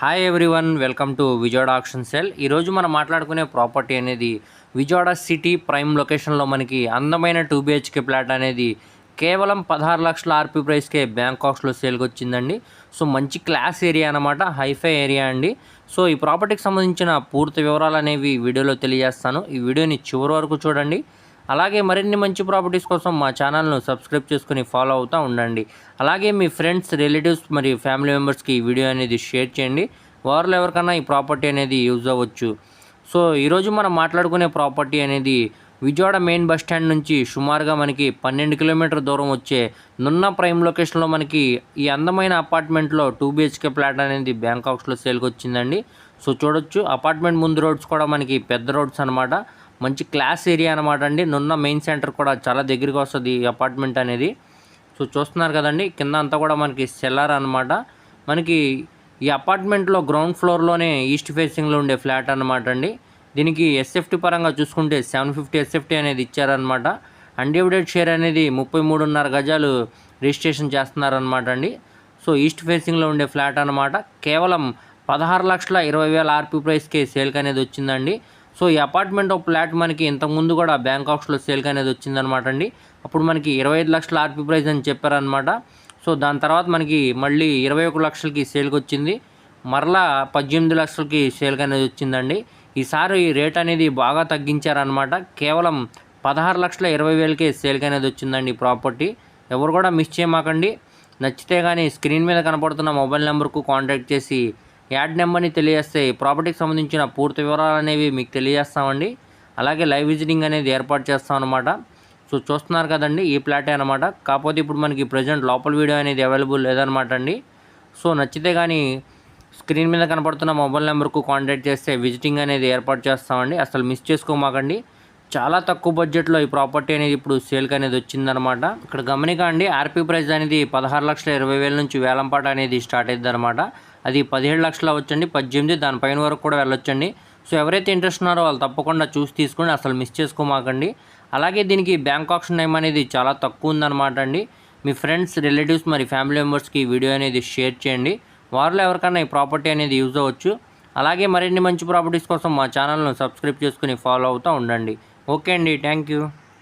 Hi everyone welcome to Vijayawada auction sale ఈరోజు మనం మాట్లాడుకునే ప్రాపర్టీ అనేది విజయవాడ సిటీ ప్రైమ్ లొకేషన్లో మనకి అందమైన టూ బిహెచ్కే ప్లాట్ అనేది కేవలం పదహారు లక్షల ఆర్పీ ప్రైస్కే బ్యాంకాక్స్లో సేల్కి వచ్చిందండి. సో మంచి క్లాస్ ఏరియా అనమాట హైఫై ఏరియా అండి. సో ఈ ప్రాపర్టీకి సంబంధించిన పూర్తి వివరాలు అనేవి వీడియోలో తెలియజేస్తాను. ఈ వీడియోని చివరి వరకు చూడండి. అలాగే మరిన్ని మంచి ప్రాపర్టీస్ కోసం మా ఛానల్ను సబ్స్క్రైబ్ చేసుకుని ఫాలో అవుతూ ఉండండి. అలాగే మీ ఫ్రెండ్స్ రిలేటివ్స్ మరియు ఫ్యామిలీ మెంబర్స్కి ఈ వీడియో అనేది షేర్ చేయండి. వారిలో ఎవరికైనా ఈ ప్రాపర్టీ అనేది యూజ్ అవ్వచ్చు. సో ఈరోజు మనం మాట్లాడుకునే ప్రాపర్టీ అనేది విజయవాడ మెయిన్ బస్ స్టాండ్ నుంచి సుమారుగా మనకి పన్నెండు కిలోమీటర్ దూరం వచ్చే నున్న ప్రైమ్ లొకేషన్లో మనకి ఈ అందమైన అపార్ట్మెంట్లో టూ బిహెచ్కే ప్లాట్ అనేది బ్యాంకాక్స్లో సేల్కి వచ్చిందండి. సో చూడొచ్చు. అపార్ట్మెంట్ ముందు రోడ్స్ కూడా మనకి పెద్ద రోడ్స్ అనమాట మంచి క్లాస్ ఏరియా అనమాట అండి. నున్న మెయిన్ సెంటర్ కూడా చాలా దగ్గరికి వస్తుంది ఈ అపార్ట్మెంట్ అనేది. సో చూస్తున్నారు కదండి కింద అంతా కూడా మనకి సెల్లార్ అనమాట మనకి ఈ అపార్ట్మెంట్లో గ్రౌండ్ ఫ్లోర్లోనే ఈస్ట్ ఫేసింగ్లో ఉండే ఫ్లాట్ అనమాట అండి. దీనికి ఎస్ఎఫ్టీ పరంగా చూసుకుంటే సెవెన్ ఫిఫ్టీ ఎస్ఎఫ్టీ అనేది ఇచ్చారనమాట అన్డివిడెడ్ షేర్ అనేది ముప్పై మూడున్నర గజాలు రిజిస్ట్రేషన్ చేస్తున్నారనమాట అండి. సో ఈస్ట్ ఫేసింగ్లో ఉండే ఫ్లాట్ అనమాట కేవలం పదహారు లక్షల ఇరవై వేల ఆర్పీ ప్రైస్కే సేల్కి అనేది వచ్చిందండి. సో ఈ అపార్ట్మెంట్ ఒక ఫ్లాట్ మనకి ఇంతకుముందు కూడా బ్యాంకాక్స్లో సేల్కి అనేది వచ్చిందనమాట అండి. అప్పుడు మనకి ఇరవై ఐదు లక్షల ఆర్పీ ప్రైస్ అని చెప్పారనమాట సో దాని తర్వాత మనకి మళ్ళీ ఇరవై ఒక లక్షలకి సేల్కి వచ్చింది. మరలా పద్దెనిమిది లక్షలకి సేల్కి అనేది వచ్చిందండి. ఈసారి రేట్ అనేది బాగా తగ్గించారనమాట కేవలం పదహారు లక్షల ఇరవై వేలకే సేల్కి అనేది వచ్చిందండి ప్రాపర్టీ. ఎవరు కూడా మిస్ చేయమాకండి. నచ్చితే కానీ స్క్రీన్ మీద కనపడుతున్న మొబైల్ నెంబర్కు కాంటాక్ట్ చేసి యాడ్ నెంబర్ని తెలియజేస్తే ఈ ప్రాపర్టీకి సంబంధించిన పూర్తి వివరాలు అనేవి మీకు తెలియజేస్తామండి. అలాగే లైవ్ విజిటింగ్ అనేది ఏర్పాటు చేస్తాం అనమాట సో చూస్తున్నారు కదండి ఈ ప్లాటే అనమాట కాకపోతే ఇప్పుడు మనకి ప్రజెంట్ లోపల వీడియో అనేది అవైలబుల్ లేదనమాట అండి. సో నచ్చితే కానీ స్క్రీన్ మీద కనపడుతున్న మొబైల్ నెంబర్కు కాంటాక్ట్ చేస్తే విజిటింగ్ అనేది ఏర్పాటు చేస్తామండి. అసలు మిస్ చేసుకోమాకండి. చాలా తక్కువ బడ్జెట్లో ఈ ప్రాపర్టీ అనేది ఇప్పుడు సేల్కి అనేది వచ్చిందనమాట ఇక్కడ గమనికండి ఆర్పీ ప్రైస్ అనేది పదహారు లక్షల ఇరవై వేల నుంచి వేలంపాట అనేది స్టార్ట్ అయింది అనమాట అది పదిహేడు లక్షలు అవ్వచ్చండి పద్దెనిమిది దానిపైన వరకు కూడా వెళ్ళొచ్చండి. సో ఎవరైతే ఇంట్రెస్ట్ ఉన్నారో వాళ్ళు తప్పకుండా చూసి తీసుకొని అసలు మిస్ చేసుకోమాకండి. అలాగే దీనికి బ్యాంక్ ఆప్షన్ టైం అనేది చాలా తక్కువ ఉందన్నమాట అండి. మీ ఫ్రెండ్స్ రిలేటివ్స్ మరి ఫ్యామిలీ మెంబర్స్కి వీడియో అనేది షేర్ చేయండి. వారిలో ఎవరికైనా ఈ ప్రాపర్టీ అనేది యూజ్ అవ్వచ్చు. అలాగే మరిన్ని మంచి ప్రాపర్టీస్ కోసం మా ఛానల్ను సబ్స్క్రైబ్ చేసుకుని ఫాలో అవుతూ ఉండండి. ఓకే అండి థ్యాంక్ యూ